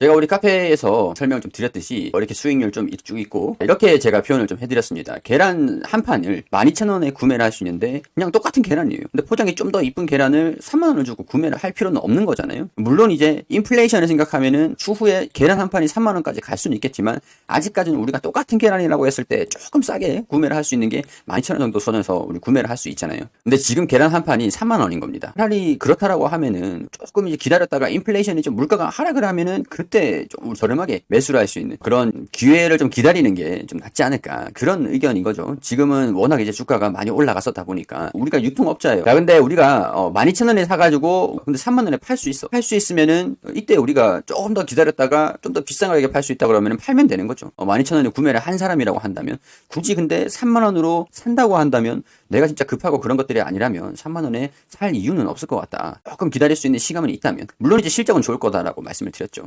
제가 우리 카페에서 설명 좀 드렸듯이 이렇게 수익률 좀 쭉 있고 이렇게 제가 표현을 좀 해드렸습니다. 계란 한 판을 12,000원에 구매를 할 수 있는데 그냥 똑같은 계란이에요. 근데 포장이 좀 더 이쁜 계란을 3만 원을 주고 구매를 할 필요는 없는 거잖아요. 물론 이제 인플레이션을 생각하면은 추후에 계란 한 판이 3만 원까지 갈 수는 있겠지만 아직까지는 우리가 똑같은 계란이라고 했을 때 조금 싸게 구매를 할 수 있는 게 12,000원 정도 선에서 우리 구매를 할 수 있잖아요. 근데 지금 계란 한 판이 3만 원인 겁니다. 차라리 그렇다라고 하면은 조금 이제 기다렸다가 인플레이션이 좀 물가가 하락을 하면은 그때 좀 저렴하게 매수를 할 수 있는 그런 기회를 좀 기다리는 게 좀 낫지 않을까 그런 의견인 거죠. 지금은 워낙 이제 주가가 많이 올라갔었다 보니까 우리가 유통업자예요. 야, 근데 우리가 어, 12,000원에 사가지고 근데 3만 원에 팔 수 있어. 팔 수 있으면은 이때 우리가 조금 더 기다렸다가 좀 더 비싼 가격에 팔 수 있다 그러면은 팔면 되는 거죠. 어, 12,000원에 구매를 한 사람이라고 한다면 굳이 근데 3만 원으로 산다고 한다면 내가 진짜 급하고 그런 것들이 아니라면 3만 원에 살 이유는 없을 것 같다. 조금 기다릴 수 있는 시간은 있다면 물론 이제 실적은 좋을 거다라고 말씀을 드렸죠.